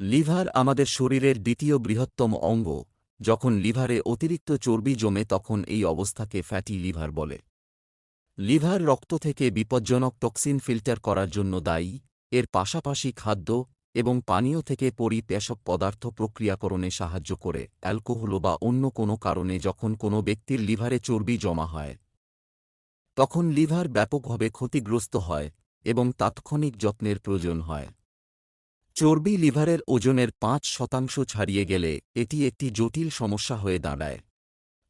Liver আমাদের শরীরের দ্বিতীয় বৃহত্তম অঙ্গ। যখন লিভারে অতিরিক্ত চর্বি জমে, তখন এই অবস্থাকে ফ্যাটি লিভার বলে। লিভার রক্ত থেকে বিপজ্জনক টক্সিন ফিল্টার করার জন্য দায়ী। এর পাশাপাশি খাদ্য এবং পানীয় থেকে পরিপেশক পদার্থ প্রক্রিয়াকরণে সাহায্য করে, অ্যালকোহল বা অন্য কোনো কারণে যখন কোনো ব্যক্তির লিভারে চর্বি জমা হয়। তখন লিভার ব্যাপকভাবে ক্ষতিগ্রস্ত হয় এবং তাৎক্ষণিক যত্নের প্রয়োজন হয়। চর্বি লিভারের ওজনের পাঁচ শতাংশ ছাড়িয়ে গেলে এটি একটি জটিল সমস্যা হয়ে দাঁড়ায়।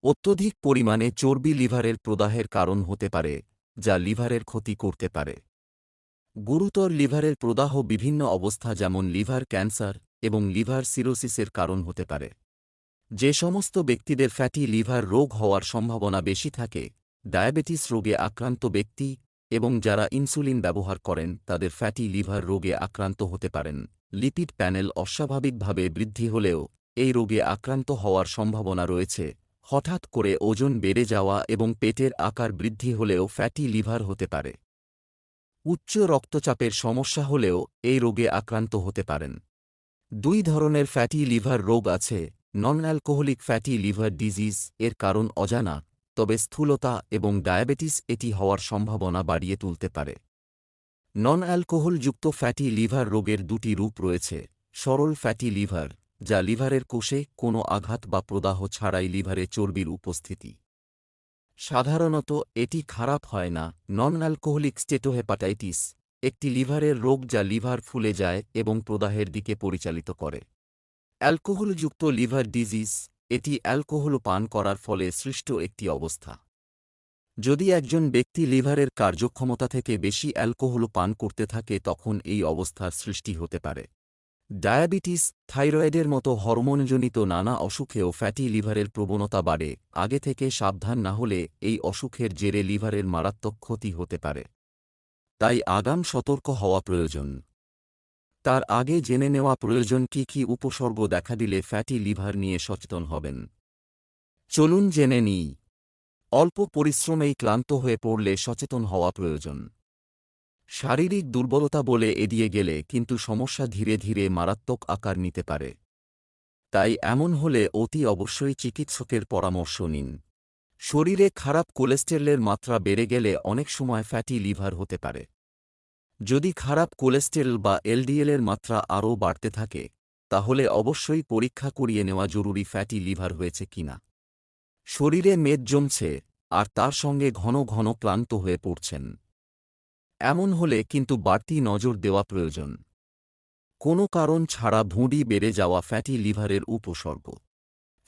অত্যধিক পরিমাণে চর্বি লিভারের প্রদাহের কারণ হতে পারে, যা লিভারের ক্ষতি করতে পারে। গুরুতর লিভারের প্রদাহ বিভিন্ন অবস্থা যেমন লিভার ক্যান্সার এবং লিভার সিরোসিসের কারণ হতে পারে। যে সমস্ত ব্যক্তিদের ফ্যাটি লিভার রোগ হওয়ার সম্ভাবনা বেশি থাকে, ডায়াবেটিস রোগে আক্রান্ত ব্যক্তি এবং যারা ইনসুলিন ব্যবহার করেন, তাদের ফ্যাটি লিভার রোগে আক্রান্ত হতে পারেন। লিপিড প্যানেল অস্বাভাবিকভাবে বৃদ্ধি হলেও, এই রোগে আক্রান্ত হওয়ার সম্ভাবনা রয়েছে। হঠাৎ করে ওজন বেড়ে যাওয়া এবং পেটের আকার বৃদ্ধি হলেও ফ্যাটি লিভার হতে পারে। উচ্চ রক্তচাপের সমস্যা হলেও, এই রোগে আক্রান্ত হতে পারেন। দুই ধরনের ফ্যাটি লিভার রোগ আছে non alcoholic fatty liver disease, এর কারণ অজানা। তবে স্থূলতা এবং ডায়াবেটিস এটি হওয়ার সম্ভাবনা বাড়িয়ে তুলতে পারে। নন অ্যালকোহলযুক্ত ফ্যাটি লিভার রোগের দুটি রূপ রয়েছে। সরল ফ্যাটি লিভার, যা লিভারের কোষে কোনো আঘাত বা প্রদাহ ছাড়াই লিভারে চর্বির উপস্থিতি। সাধারণত এটি খারাপ হয় না। নন অ্যালকোহলিক স্টেটোহেপাটাইটিস, একটি লিভারের রোগ যা লিভার ফুলে যায় এবং প্রদাহের দিকে পরিচালিত করে। অ্যালকোহলযুক্ত লিভার ডিজিজ এটি অ্যালকোহল পান করার ফলে সৃষ্ট একটি অবস্থা। যদি একজন ব্যক্তি লিভারের কার্যক্ষমতা থেকে বেশি অ্যালকোহল পান করতে থাকে, তখন এই অবস্থার সৃষ্টি হতে পারে। ডায়াবেটিস, থাইরয়েডের মতো হরমোনজনিত নানা অসুখেও ফ্যাটি লিভারের প্রবণতা বাড়ে। আগে থেকে সাবধান না হলে এই অসুখের জেরে লিভারের মারাত্মক ক্ষতি হতে পারে। তাই আগাম সতর্ক হওয়া প্রয়োজন। তার আগে জেনে নেওয়া প্রয়োজন কি কি উপসর্গ দেখা দিলে ফ্যাটি লিভার নিয়ে সচেতন হবেন। চলুন জেনে নিই। অল্প পরিশ্রমেই ক্লান্ত হয়ে পড়লে সচেতন হওয়া প্রয়োজন। শারীরিক দুর্বলতা বলে এড়িয়ে গেলে কিন্তু সমস্যা ধীরে ধীরে মারাত্মক আকার নিতে পারে। তাই এমন হলে অতি অবশ্যই চিকিৎসকের পরামর্শ নিন। শরীরে খারাপ কোলেস্টেরলের মাত্রা বেড়ে গেলে অনেক সময় ফ্যাটি লিভার হতে পারে। যদি খারাপ কোলেস্টেরল বা এলডিএলের মাত্রা আরও বাড়তে থাকে, তাহলে অবশ্যই পরীক্ষা করিয়ে নেওয়া জরুরি ফ্যাটি লিভার হয়েছে কিনা শরীরে মেদ জমছে, আর তার সঙ্গে ঘন ঘন ক্লান্ত হয়ে পড়ছেন। এমন হলে কিন্তু বাড়তি নজর দেওয়া প্রয়োজন। কোনো কারণ ছাড়া ভুঁড়ি বেড়ে যাওয়া ফ্যাটি লিভারের উপসর্গ।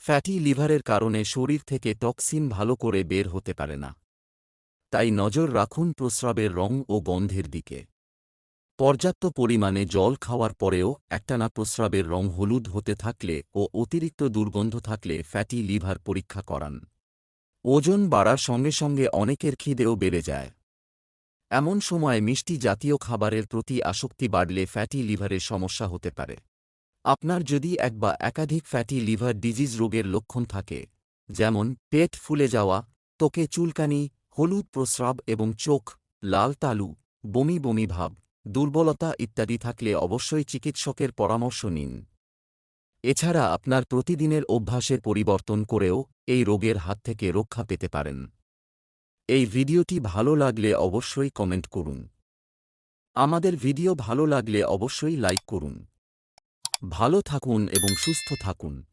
ফ্যাটি লিভারের কারণে শরীর থেকে টক্সিন ভালো করে বের হতে পারে না। তাই নজর রাখুন প্রস্রাবের রং ও গন্ধের দিকে। পর্যাপ্ত পরিমাণে জল খাওয়ার পরেও একটানা প্রস্রাবের রং হলুদ হতে থাকলে ও অতিরিক্ত দুর্গন্ধ থাকলে ফ্যাটি লিভার পরীক্ষা করান। ওজন বাড়ার সঙ্গে সঙ্গে অনেকের খিদেও বেড়ে যায়। এমন সময় মিষ্টি জাতীয় খাবারের প্রতি আসক্তি বাড়লে ফ্যাটি লিভারের সমস্যা হতে পারে। আপনার যদি এক বা একাধিক ফ্যাটি লিভার ডিজিজ রোগের লক্ষণ থাকে, যেমন পেট ফুলে যাওয়া তোকে চুলকানি, হলুদ প্রস্রাব এবং চোখ, লাল তালু, বমি বমি ভাব দুর্বলতা ইত্যাদি থাকলে অবশ্যই চিকিৎসকের পরামর্শ নিন। এছাড়া আপনার প্রতিদিনের অভ্যাসের পরিবর্তন করেও এই রোগের হাত থেকে রক্ষা পেতে পারেন। এই ভিডিওটি ভালো লাগলে অবশ্যই কমেন্ট করুন। আমাদের ভিডিও ভালো লাগলে অবশ্যই লাইক করুন। ভালো থাকুন এবং সুস্থ থাকুন।